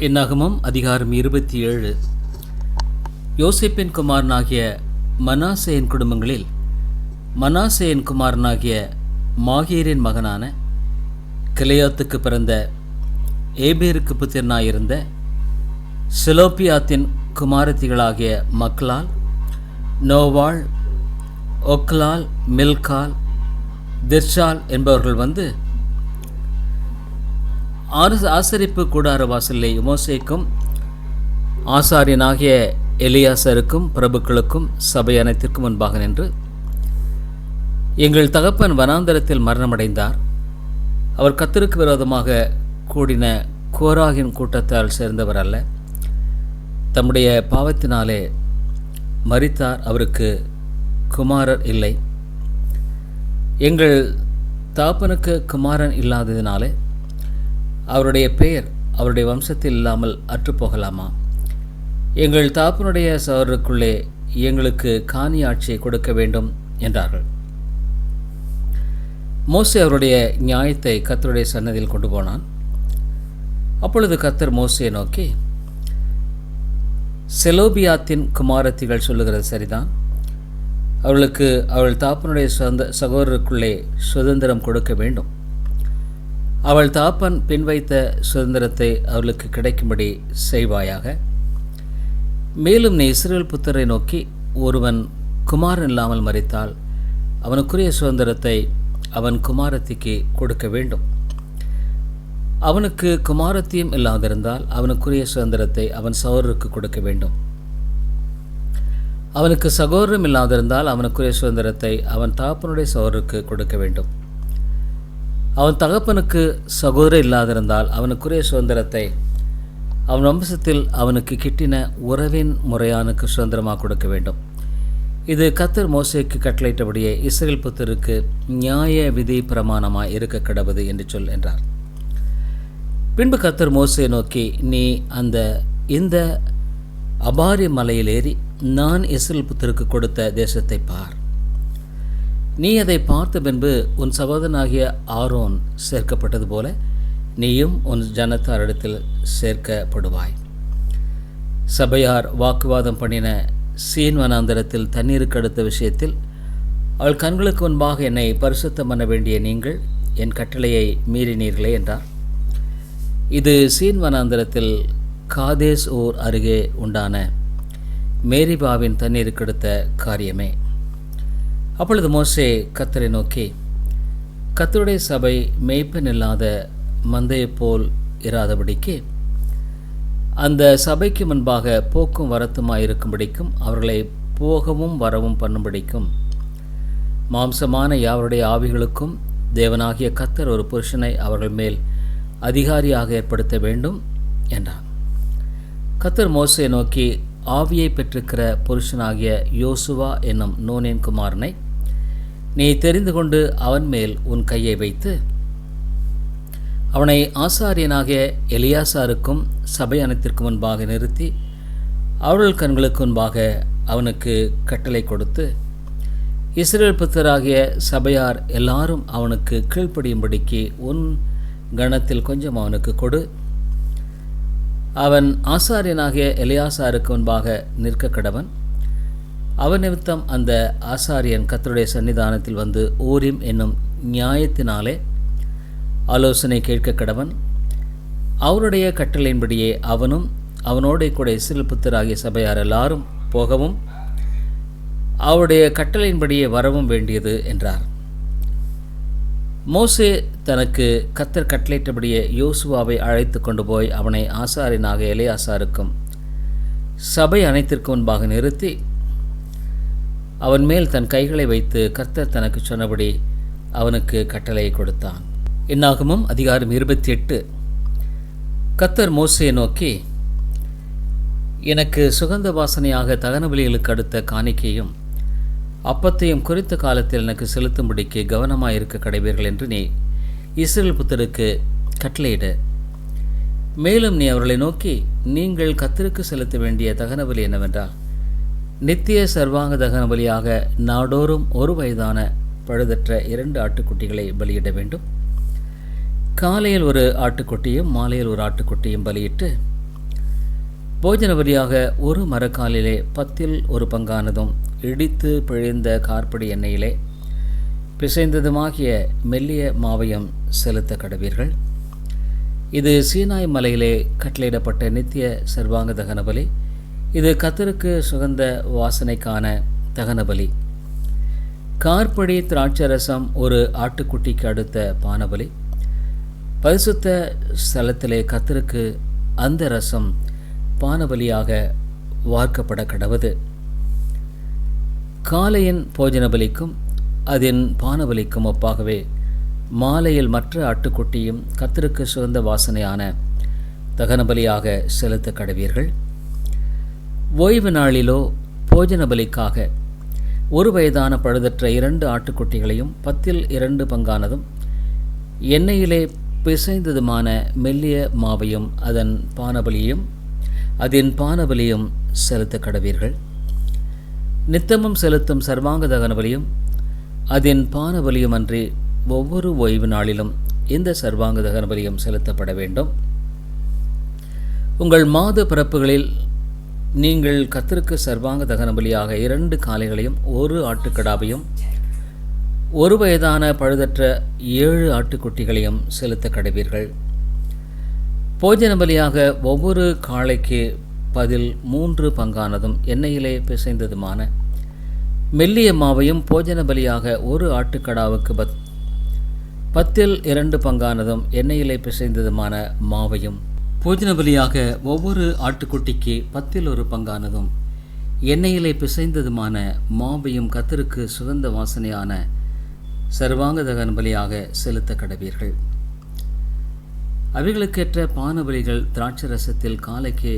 என்னாகமம் அதிகாரம் இருபத்தி ஏழு. யோசேப்பின் குமாரனாகிய மனாசேயின் குடும்பங்களில் மனாசேயின் குமாரனாகிய மாகீரின் மகனான கிளையாத்துக்கு பிறந்த ஏபேருக்கு புத்திரனாயிருந்த சிலோப்பியாத்தின் குமாரத்திகளாகிய மக்லால் நோவாள் ஒக்லால் மில்கால் திர்ஷால் என்பவர்கள் வந்து ஆறு ஆசரிப்பு கூடார வாசலை மோசேக்கும் ஆசாரியனாகிய எலியாசருக்கும் பிரபுக்களுக்கும் சபை அனைத்திற்கும் முன்பாக நின்று எங்கள் தகப்பன் வனாந்தரத்தில் மரணமடைந்தார். அவர் கத்தருக்கு விரோதமாக கூடின கோராகின் கூட்டத்தால் சேர்ந்தவர் அல்ல. தம்முடைய பாவத்தினாலே மறித்தார் அவருக்கு குமாரர் இல்லை. எங்கள் தாப்பனுக்கு குமாரன் இல்லாததினாலே அவருடைய பெயர் அவருடைய வம்சத்தில் இல்லாமல் அற்றுப்போகலாமா? எங்கள் தாப்பனுடைய சகோதரருக்குள்ளே எங்களுக்கு காணி ஆட்சியை கொடுக்க வேண்டும் என்றார்கள். மோசே அவருடைய நியாயத்தை கத்தருடைய சன்னதியில் கொண்டு போனான். அப்பொழுது கத்தர் மோசையை நோக்கி செலோபியாத்தின் குமாரத்திகள் சொல்லுகிறது சரிதான். அவளுக்கு அவள் தாப்பனுடைய சொந்த சகோதரருக்குள்ளே சுதந்திரம் கொடுக்க வேண்டும். அவள் தாப்பன் பின் வைத்த சுதந்திரத்தை அவளுக்கு கிடைக்கும்படி செய்வாயாக. மேலும் நீ இஸ்ரேல் புத்தரை நோக்கி ஒருவன் குமாரன் இல்லாமல் மறித்தால் அவனுக்குரிய சுதந்திரத்தை அவன் குமாரத்திக்கு கொடுக்க வேண்டும். அவனுக்கு குமாரத்தியும் இல்லாதிருந்தால் அவனுக்குரிய சுதந்திரத்தை அவன் சகோதரருக்கு கொடுக்க வேண்டும். அவனுக்கு சகோதரம் இல்லாதிருந்தால் அவனுக்குரிய சுதந்திரத்தை அவன் தாப்பனுடைய சகோதரருக்கு கொடுக்க வேண்டும். அவன் தகப்பனுக்கு சகோதரர் இல்லாதிருந்தால் அவனுக்குரிய சுதந்திரத்தை அவன் வம்சத்தில் அவனுக்கு கிட்டின உறவின் முறையானுக்கு சுதந்திரமாக கொடுக்க வேண்டும். இது கத்தர் மோசைக்கு கட்டளையிட்டபடியே இஸ்ரேல் புத்தருக்கு நியாய விதி பிரமாணமாக இருக்க கிடவது என்று சொல் என்றார். பின்பு கத்தர் மோசையை நோக்கி நீ அந்த இந்த அபாரி மலையில் ஏறி நான் இஸ்ரேல் புத்தருக்கு கொடுத்த தேசத்தை பார். நீ அதை பார்த்த பின்பு உன் சகோதரனாகிய ஆரோன் சேர்க்கப்பட்டது போல நீயும் உன் ஜனத்தாரிடத்தில் சேர்க்கப்படுவாய். சபையார் வாக்குவாதம் பண்ணின சீன் வனாந்தரத்தில் தண்ணீருக்கு அடுத்த விஷயத்தில் அவள் கண்களுக்கு முன்பாக என்னை பரிசுத்தம் பண்ண வேண்டிய நீங்கள் என் கட்டளையை மீறினீர்களே என்றார். இது சீன் வனாந்தரத்தில் காதேஸ் ஊர் அருகே உண்டான மேரிபாவின் தண்ணீருக்கு அடுத்த காரியமே. அப்பொழுது மோசே கத்தரை நோக்கி கத்தருடைய சபை மேய்ப்பன் இல்லாத மந்தையைப் போல் இராதபடிக்கு அந்த சபைக்கு முன்பாக போக்கும் வரத்துமாய் இருக்கும்படிக்கும் அவர்களை போகவும் வரவும் பண்ணும்படிக்கும் மாம்சமான யாவருடைய ஆவிகளுக்கும் தேவனாகிய கத்தர் ஒரு புருஷனை அவர்கள் மேல் அதிகாரியாக ஏற்படுத்த வேண்டும் என்றான். கத்தர் மோசையை நோக்கி ஆவியை பெற்றிருக்கிற புருஷனாகிய யோசுவா என்னும் நோனேன் குமாரனை நீ தெரிந்து கொண்டு அவன் மேல் உன் கையை வைத்து அவனை ஆசாரியனாகிய எலியாசாருக்கும் சபை அனைத்திற்கு முன்பாக நிறுத்தி அவர்கள் கண்களுக்கு முன்பாக அவனுக்கு கட்டளை கொடுத்து இஸ்ரேல் புத்தராகிய சபையார் எல்லாரும் அவனுக்கு கீழ்ப்படியும்படிக்கு உன் கணத்தில் கொஞ்சம் அவனுக்கு கொடு. அவன் ஆசாரியனாகிய எலியாசாருக்கு முன்பாக நிற்க கடவன் அவநிமித்தம் நிமித்தம் அந்த ஆசாரியன் கத்தருடைய சன்னிதானத்தில் வந்து ஓரிம் என்னும் நியாயத்தினாலே ஆலோசனை கேட்க கடவன். அவருடைய கட்டளையின்படியே அவனும் அவனோட கூட இஸ்ரேல் புத்தராகிய சபையார் எல்லாரும் போகவும் அவருடைய கட்டளையின்படியே வரவும் வேண்டியது என்றார். மோசே தனக்கு கத்தர் கட்டளையிட்டபடியே யோசுவாவை அழைத்து கொண்டு போய் அவனை ஆசாரியனாக இளையாசாருக்கும் சபை அனைத்திற்கு முன்பாக நிறுத்தி அவன் மேல் தன் கைகளை வைத்து கர்த்தர் தனக்கு சொன்னபடி அவனுக்கு கட்டளை கொடுத்தான். என்னாகமும் அதிகாரம் இருபத்தி எட்டு கத்தர் மோசையை நோக்கி எனக்கு சுகந்த வாசனையாக தகன பலிகளுக்கு அடுத்த காணிக்கையும் அப்பத்தையும் குறித்த காலத்தில் எனக்கு செலுத்தும்படிக்கு கவனமாக இருக்க கடைவீர்கள் என்று நீ இஸ்ரேல் புத்தருக்கு கட்டளையிடு. மேலும் நீ அவர்களை நோக்கி நீங்கள் கத்தருக்கு செலுத்த வேண்டிய தகனவலி என்னவென்றால் நித்திய சர்வாங்க தகன பலியாக நாடோறும் ஒரு வயதான பழுதற்ற இரண்டு ஆட்டுக்குட்டிகளை பலியிட வேண்டும். காலையில் ஒரு ஆட்டுக்குட்டியும் மாலையில் ஒரு ஆட்டுக்குட்டியும் பலியிட்டு போஜன பலியாக ஒரு மரக்காலிலே பத்தில் ஒரு பங்கானதும் இடித்து பிழிந்த கார்படி எண்ணெயிலே பிசைந்ததுமாகிய மெல்லிய மாவையும் செலுத்த கடவீர்கள். இது சீனாய் மலையிலே கட்டளையிடப்பட்ட நித்திய சர்வாங்க தகன பலி. இது கத்தருக்கு சுகந்த வாசனைக்கான தகன பலி கார்படி திராட்சரசம் ஒரு ஆட்டுக்குட்டிக்கு அடுத்த பானபலி. பரிசுத்த ஸ்தலத்திலே கத்தருக்கு அந்த ரசம் பானபலியாக வார்க்கப்பட கடவுது. காலையின் போஜனபலிக்கும் அதன் பானபலிக்கும் ஒப்பாகவே மாலையில் மற்ற ஆட்டுக்குட்டியும் கத்தருக்கு சுகந்த வாசனையான தகனபலியாக செலுத்த கடவீர்கள் ஓய்வு நாளிலோ போஜன பலிக்காக ஒரு வயதான பழுதற்ற இரண்டு ஆட்டுக்குட்டிகளையும் பத்தில் இரண்டு பங்கானதும் எண்ணெயிலே பிசைந்ததுமான மெல்லிய மாவையும் அதன் பானபலியும் அதன் பானபலியும் செலுத்த கடவீர்கள். நித்தமும் செலுத்தும் சர்வாங்க தகனபலியும் அதன் பானபலியும் அன்றி ஒவ்வொரு ஓய்வு நாளிலும் இந்த சர்வாங்க தகனபலியும் செலுத்தப்பட வேண்டும். உங்கள் மாத பிறப்புகளில் நீங்கள் கத்திற்கு சர்வாங்க தகன பலியாக இரண்டு காளைகளையும் ஒரு ஆட்டுக்கடாவையும் ஒரு வயதான பழுதற்ற ஏழு ஆட்டுக்குட்டிகளையும் செலுத்த கடவீர்கள். போஜன பலியாக ஒவ்வொரு காளைக்கு பதில் மூன்று பங்கானதும் எண்ணெயிலே பிசைந்ததுமான மெல்லிய மாவையும் போஜன பலியாக ஒரு ஆட்டுக்கடாவுக்கு பத் பத்தில் இரண்டு பங்கானதும் எண்ணெயிலே பிசைந்ததுமான மாவையும் போஜன பலியாக ஒவ்வொரு ஆட்டுக்குட்டிக்கு பத்தில் ஒரு பங்கானதும் எண்ணெயிலே பிசைந்ததுமான மாபையும் கத்தருக்கு சுகந்த வாசனையான சர்வாங்க தகன பலியாக செலுத்த கடவீர்கள். அவைகளுக்கேற்ற பானபலிகள் திராட்சை ரசத்தில் காலைக்கு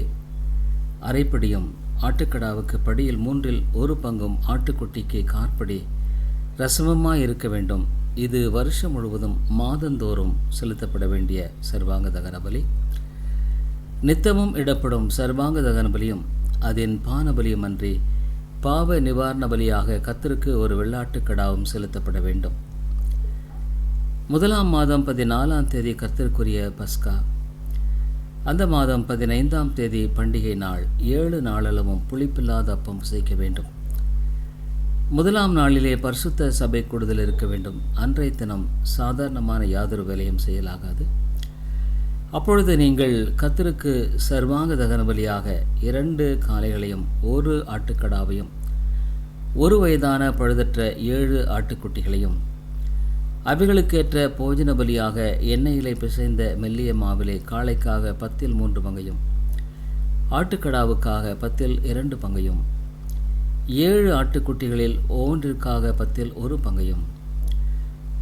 அரைப்படியும் ஆட்டுக்கடாவுக்கு படியில் மூன்றில் ஒரு பங்கும் ஆட்டுக்குட்டிக்கு கார்படி ரசமமாக இருக்க வேண்டும். இது வருஷம் முழுவதும் மாதந்தோறும் செலுத்தப்பட வேண்டிய சர்வாங்க தகன பலி. நித்தமும் இடப்படும் சர்வாங்க தகன பலியும் அதன் பானபலியும் அன்றி பாவ நிவாரண பலியாக கத்தருக்கு ஒரு வெள்ளாட்டுக் கடாவும் செலுத்தப்பட வேண்டும். முதலாம் மாதம் பதினாலாம் தேதி கர்த்தருக்குரிய பஸ்கா. அந்த மாதம் பதினைந்தாம் தேதி பண்டிகை நாள். ஏழு நாளளவும் புளிப்பில்லாத அப்பம் செய்ய வேண்டும். முதலாம் நாளிலே பரிசுத்த சபை கூடுதல் இருக்க வேண்டும். அன்றைய தினம் சாதாரணமான யாதொரு வேலையும் செய்யலாகாது. அப்பொழுது நீங்கள் கத்தருக்கு சர்வாங்க தகன பலியாக இரண்டு காளைகளையும் ஒரு ஆட்டுக்கடாவையும் ஒரு வயதான பழுதற்ற ஏழு ஆட்டுக்குட்டிகளையும் அவைகளுக்கேற்ற போஜன பலியாக எண்ணெயிலே பிசைந்த மெல்லிய மாவிலே காளைக்காக பத்தில் மூன்று பங்கையும் ஆட்டுக்கடாவுக்காக பத்தில் இரண்டு பங்கையும் ஏழு ஆட்டுக்குட்டிகளில் ஒவ்வொன்றிற்காக பத்தில் ஒரு பங்கையும்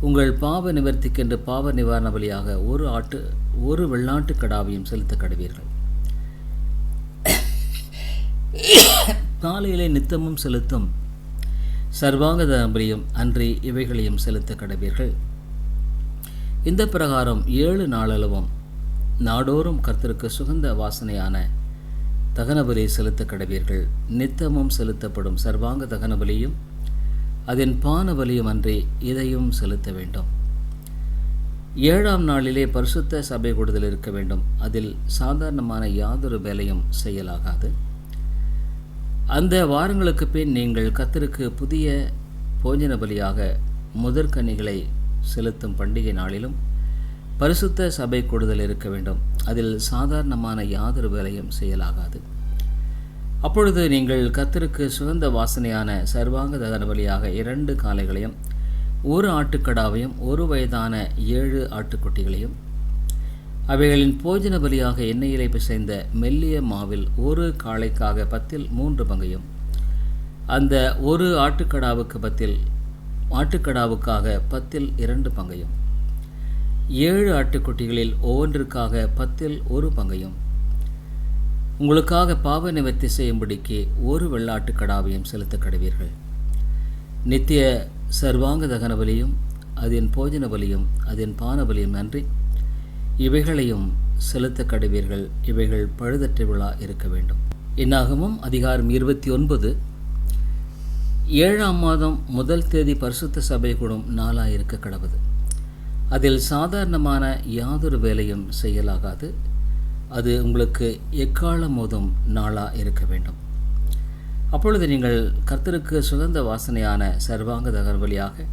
உங்கள் பாவ நிவர்த்திக்கென்று பாவ நிவாரண பலியாக ஒரு ஆட்டு ஒரு வெள்ளாட்டு கடாவையும் செலுத்த கடவீர்கள். காலையிலே நித்தமும் செலுத்தும் சர்வாங்க தாம்பரியம் அன்றி இவைகளையும் செலுத்த கடவீர்கள். இந்த பிரகாரம் ஏழு நாளளவும் நாடோறும் கர்த்தருக்கு சுகந்த வாசனையான தகனபலி செலுத்த கடவீர்கள். நித்தமும் செலுத்தப்படும் சர்வாங்க தகனபலியும் அதன் பானபலியும் அன்றி இதையும் செலுத்த வேண்டும். ஏழாம் நாளிலே பரிசுத்த சபை கூடுதல் இருக்க வேண்டும். அதில் சாதாரணமான யாதொரு வேலையும் செய்யலாகாது. அந்த வாரங்களுக்கு பின் நீங்கள் கத்தருக்கு புதிய போஜன பலியாக முதற்கனிகளை செலுத்தும் பண்டிகை நாளிலும் பரிசுத்த சபை கூடுதல் இருக்க வேண்டும். அதில் சாதாரணமான யாதொரு வேலையும் செய்யலாகாது. அப்பொழுது நீங்கள் கத்தருக்கு சுகந்த வாசனையான சர்வாங்க தகன பலியாக இரண்டு காலைகளையும் ஒரு ஆட்டுக்கடாவையும் ஒரு வயதான ஏழு ஆட்டுக்குட்டிகளையும் அவைகளின் போஜன பலியாக எண்ணெயிலே பிசைந்த மெல்லிய மாவில் ஒரு காளைக்காக பத்தில் மூன்று பங்கையும் அந்த ஒரு ஆட்டுக்கடாவுக்கு பத்தில் ஆட்டுக்கடாவுக்காக பத்தில் இரண்டு பங்கையும் ஏழு ஆட்டுக்குட்டிகளில் ஒவ்வொன்றிற்காக பத்தில் ஒரு பங்கையும் உங்களுக்காக பாவ நிவர்த்தி செய்யும்படிக்கு ஒரு வெள்ளாட்டுக்கடாவையும் செலுத்த கடுவீர்கள். நித்திய சர்வாங்க தகன பலியும் அதன் போஜன பலியும் அதன் பான பலியும். நன்றி. இவைகளையும் செலுத்த கடுவீர்கள். இவைகள் பழுதற்ற விழா இருக்க வேண்டும். இன்னாகமும் அதிகாரம் இருபத்தி ஒன்பது. ஏழாம் மாதம் முதல் தேதி பரிசுத்த சபை கூடும் நாளாக இருக்க கடவுது. அதில் சாதாரணமான யாதொரு வேலையும் செய்யலாகாது. அது உங்களுக்கு எக்காலம் மோதும் நாளாக இருக்க வேண்டும். அப்பொழுது நீங்கள் கர்த்தருக்கு சுகந்த வாசனையான சர்வாங்க தகர் வழியாக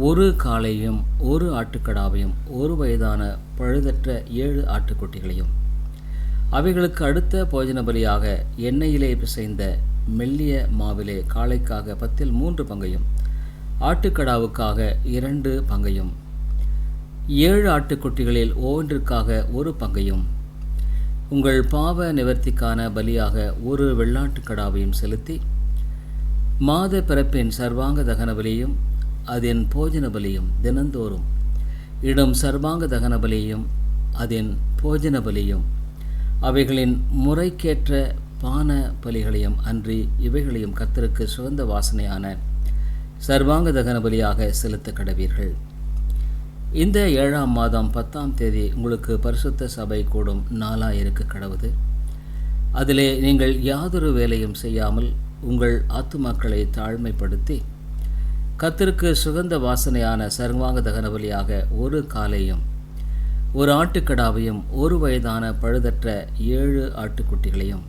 ஒரு காளையும் ஒரு ஆட்டுக்கடாவையும் ஒரு வயதான பழுதற்ற ஏழு ஆட்டுக்குட்டிகளையும் அவைகளுக்கு அடுத்த போஜன பலியாக எண்ணெயிலே பிசைந்த மெல்லிய மாவிலே காளைக்காக பத்தில் மூன்று பங்கையும் ஆட்டுக்கடாவுக்காக இரண்டு பங்கையும் ஏழு ஆட்டுக்குட்டிகளில் ஒவ்வொன்றிற்காக ஒரு பங்கையும் உங்கள் பாவ நிவர்த்திக்கான பலியாக ஒரு வெள்ளாட்டுக்கடாவையும் செலுத்தி மாத பிறப்பின் சர்வாங்க தகன பலியும் அதன் போஜன பலியும் தினந்தோறும். இடும் சர்வாங்க தகன பலியும் அதன் போஜன பலியும். அவைகளின் முறைக்கேற்ற பான பலிகளையும் அன்றி இவைகளையும் கத்தருக்கு சுகந்த வாசனையான சர்வாங்க தகன பலியாக செலுத்த கடவீர்கள். இந்த ஏழாம் மாதம் பத்தாம் தேதி உங்களுக்கு பரிசுத்த சபை கூடும் நாளாக இருக்க கடவுது. அதிலே நீங்கள் யாதொரு வேலையும் செய்யாமல் உங்கள் ஆத்துமாக்களை தாழ்மைப்படுத்தி கத்திற்கு சுகந்த வாசனையான சர்வாங்க தகன பலியாக ஒரு காலையும் ஒரு ஆட்டுக்கடாவையும் ஒரு வயதான பழுதற்ற ஏழு ஆட்டுக்குட்டிகளையும்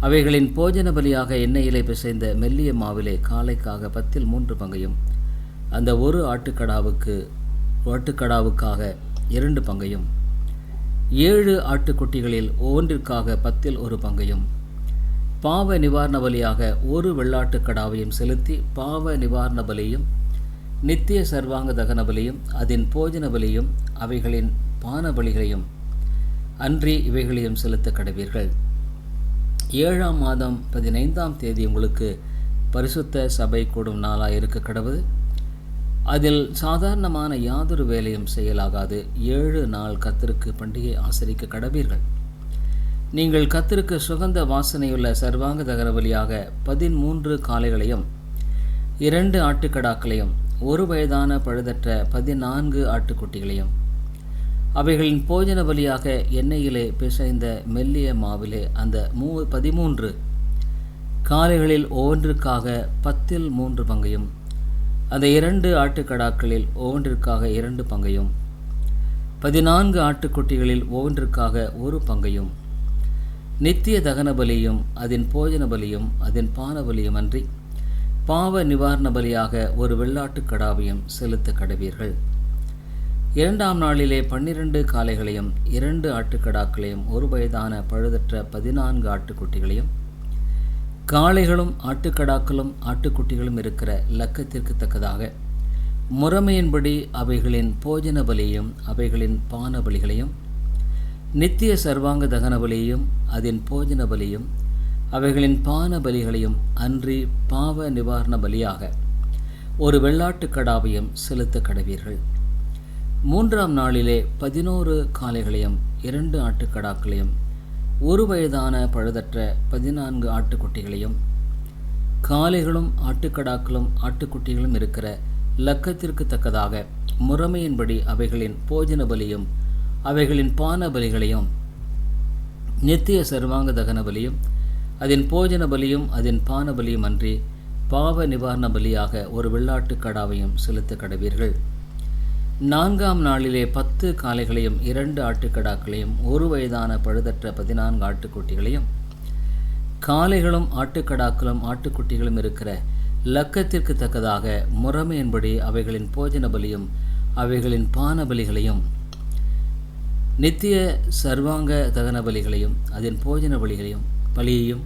அவைகளின் போஜன பலியாக எண்ணெயிலே பிசைந்த மெல்லிய மாவிலே காலைக்காக பத்தில் மூன்று பங்கையும் அந்த ஒரு ஆட்டுக்கடாவுக்கு வாட்டுக்கடாவுக்காக இரண்டு பங்கையும் ஏழு ஆட்டுக்குட்டிகளில் ஒவ்வொன்றிற்காக பத்தில் ஒரு பங்கையும் பாவ நிவாரண பலியாக ஒரு வெள்ளாட்டுக்கடாவையும் செலுத்தி பாவ நிவாரண பலியும் நித்திய சர்வாங்க தகன பலியும் அதன் போஜன பலியும் அவைகளின் பான பலிகளையும் அன்றி இவைகளையும் செலுத்த கடவீர்கள். ஏழாம் மாதம் பதினைந்தாம் தேதி உங்களுக்கு பரிசுத்த சபை கூடும் நாளாக இருக்க கடவுது அதில் சாதாரணமான யாதொரு வேலையும் செயலாகாது. ஏழு நாள் கத்திற்கு பண்டிகை ஆசரிக்க கடவீர்கள். நீங்கள் கத்திற்கு சுகந்த வாசனையுள்ள சர்வாங்க தகர வழியாக பதிமூன்று காளைகளையும் இரண்டு ஆட்டுக்கடாக்களையும் ஒரு வயதான பழுதற்ற பதினான்கு ஆட்டுக்குட்டிகளையும் அவைகளின் போஜன பலியாக எண்ணெயிலே பிசைந்த மெல்லிய மாவிலே அந்த மூ பதிமூன்று காளைகளில் ஒவ்வொன்றுக்காக பத்தில் மூன்று பங்கையும் அந்த இரண்டு ஆட்டுக்கடாக்களில் ஒவ்வொன்றிற்காக இரண்டு பங்கையும் பதினான்கு ஆட்டுக்குட்டிகளில் ஒவ்வொன்றிற்காக ஒரு பங்கையும் நித்திய தகன பலியும் அதன் போஜன பலியும் அதன் பான பலியும் அன்றி பாவ நிவாரண பலியாக ஒரு வெள்ளாட்டுக் கடாவையும் செலுத்த கடவீர்கள். இரண்டாம் நாளிலே பன்னிரண்டு காளைகளையும் இரண்டு ஆட்டுக்கடாக்களையும் ஒரு வயதான பழுதற்ற பதினான்கு ஆட்டுக்குட்டிகளையும் காளைகளும் ஆட்டுக்கடாக்களும் ஆட்டுக்குட்டிகளும் இருக்கிற லக்கத்திற்கு தக்கதாக முறைமையின்படி அவைகளின் போஜன பலியையும் அவைகளின் பான பலிகளையும் நித்திய சர்வாங்க தகன பலியையும் அதன் போஜன பலியும் அவைகளின் பான பலிகளையும் அன்றி பாவ நிவாரண பலியாக ஒரு வெள்ளாட்டுக் கடாவையும் செலுத்த கடவீர்கள். மூன்றாம் நாளிலே பதினோரு காளைகளையும் இரண்டு ஆட்டுக்கடாக்களையும் ஒரு வயதான பழுதற்ற பதினான்கு ஆட்டுக்குட்டிகளையும் காளைகளும் ஆட்டுக்கடாக்களும் ஆட்டுக்குட்டிகளும் இருக்கிற லக்கத்திற்கு தக்கதாக முறைமையின்படி அவைகளின் போஜன பலியும் அவைகளின் பான பலிகளையும் நித்திய சர்வாங்க தகன பலியும் அதன் போஜன பலியும் அதன் பான பலியும் அன்றி பாவ நிவாரண பலியாக ஒரு வெள்ளாட்டுக் கடாவையும் செலுத்த கடவீர்கள். நான்காம் நாளிலே பத்து காளைகளையும் இரண்டு ஆட்டுக்கடாக்களையும் ஒரு வயதான பழுதற்ற பதினான்கு ஆட்டுக்குட்டிகளையும் காளைகளும் ஆட்டுக்கடாக்களும் ஆட்டுக்குட்டிகளும் இருக்கிற லக்கத்திற்கு தக்கதாக முறைமையின்படி அவைகளின் போஜன பலியும் அவைகளின் பான பலிகளையும் நித்திய சர்வாங்க தகன பலிகளையும் அதன் போஜன பலிகளையும் பலியையும்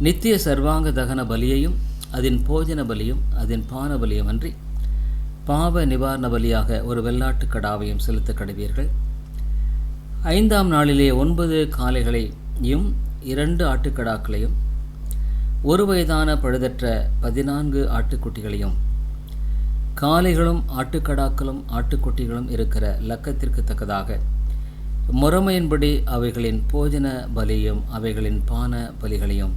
நித்திய சர்வாங்க தகன பலியையும் அதன் போஜன பலியும் அதன் பான பலியும் அன்றி பாவ நிவாரண பலியாக ஒரு வெள்ளாட்டுக் கடாவையும் செலுத்த கடவீர்கள். ஐந்தாம் நாளிலே ஒன்பது காளைகளையும் இரண்டு ஆட்டுக்கடாக்களையும் ஒரு வயதான பழுதற்ற பதினான்கு ஆட்டுக்குட்டிகளையும் காளைகளும் ஆட்டுக்கடாக்களும் ஆட்டுக்குட்டிகளும் இருக்கிற லக்கத்திற்கு தக்கதாக முறைமையின்படி அவைகளின் போஜன பலியும் அவைகளின் பான பலிகளையும்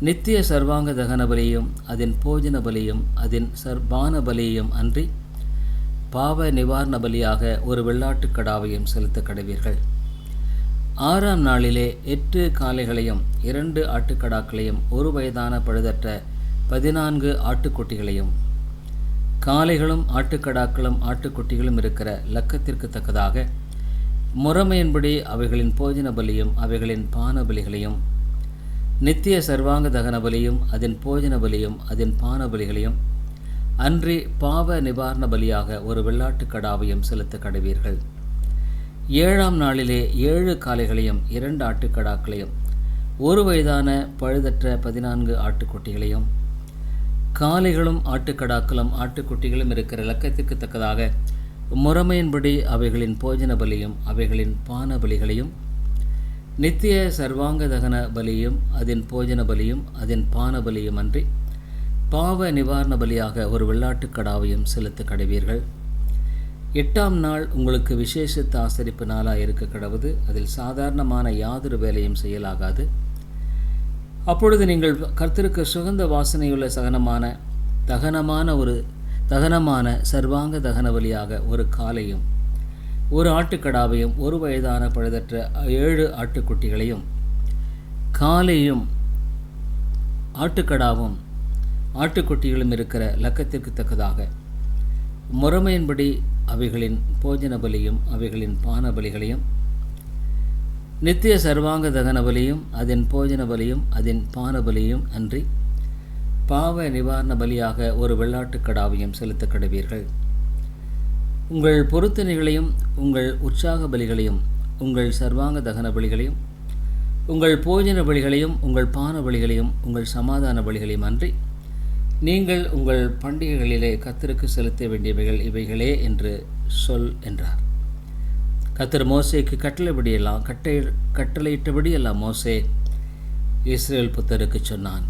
நித்திய சர்வாங்க தகன பலியும் அதன் போஜன பலியும் அதன் சர்பான பலியும் அன்றி பாவ நிவாரண பலியாக ஒரு வெள்ளாட்டுக் கடாவையும் செலுத்த கடவீர்கள். ஆறாம் நாளிலே எட்டு காளைகளையும் இரண்டு ஆட்டுக்கடாக்களையும் ஒரு வயதான பழுதற்ற பதினான்கு ஆட்டுக்குட்டிகளையும் காளைகளும் ஆட்டுக்கடாக்களும் ஆட்டுக்குட்டிகளும் இருக்கிற லக்கத்திற்கு தக்கதாக முறைமையின்படி அவைகளின் போஜன பலியும் அவைகளின் பான பலிகளையும் நித்திய சர்வாங்க தகன பலியும் அதன் போஜன பலியும் அதன் பான பலிகளையும் அன்றி பாவ நிவாரண பலியாக ஒரு வெள்ளாட்டு கடாவையும் செலுத்த கடவீர்கள். ஏழாம் நாளிலே ஏழு காளைகளையும் இரண்டு ஆட்டுக்கடாக்களையும் ஒரு வயதான பழுதற்ற பதினான்கு ஆட்டுக்குட்டிகளையும் காளைகளும் ஆட்டுக்கடாக்களும் ஆட்டுக்குட்டிகளும் இருக்கிற இலக்கத்திற்கு தக்கதாக முறைமையின்படி அவைகளின் போஜன பலியும் அவைகளின் பான பலிகளையும் நித்திய சர்வாங்க தகன பலியும் அதன் போஜன பலியும் அதன் பான பலியும் அன்றி பாவ நிவாரண பலியாக ஒரு வெள்ளாட்டுக் கடாவையும் செலுத்த கடவீர்கள். எட்டாம் நாள் உங்களுக்கு விசேஷித்த ஆசரிப்பு நாளாக இருக்க கடவுது. அதில் சாதாரணமான யாதொரு வேலையும் செய்யலாகாது. அப்பொழுது நீங்கள் கர்த்தருக்கு சுகந்த வாசனையுள்ள சகனமான தகனமான ஒரு தகனமான சர்வாங்க தகன பலியாக ஒரு காலையும் ஒரு ஆட்டுக்கடாவையும் ஒரு வயதான பழுதற்ற ஏழு ஆட்டுக்குட்டிகளையும் காலையும் ஆட்டுக்கடாவும் ஆட்டுக்குட்டிகளும் இருக்கிற லக்கத்திற்கு தக்கதாக. முறைமையின்படி அவைகளின் போஜன பலியும் அவைகளின் பான பலிகளையும் நித்திய சர்வாங்க தகன பலியும் அதன் போஜன பலியும் அதன் பான பலியும் அன்றி பாவ நிவாரண பலியாக ஒரு வெள்ளாட்டுக்கடாவையும் செலுத்த கடவீர்கள். உங்கள் பொருத்தனைகளையும் உங்கள் உற்சாக பலிகளையும் உங்கள் சர்வாங்க தகன பலிகளையும் உங்கள் போஜன பலிகளையும் உங்கள் பான பலிகளையும் உங்கள் சமாதான பலிகளையும் அன்றி நீங்கள் உங்கள் பண்டிகைகளிலே கத்தருக்கு செலுத்த வேண்டியவைகள் இவைகளே என்று சொல் என்றார். கத்தர் மோசேக்கு கட்டளைப்படியெல்லாம் கட்டை கட்டளையிட்டபடியெல்லாம் மோசே இஸ்ரேல் புத்தருக்கு சொன்னான்.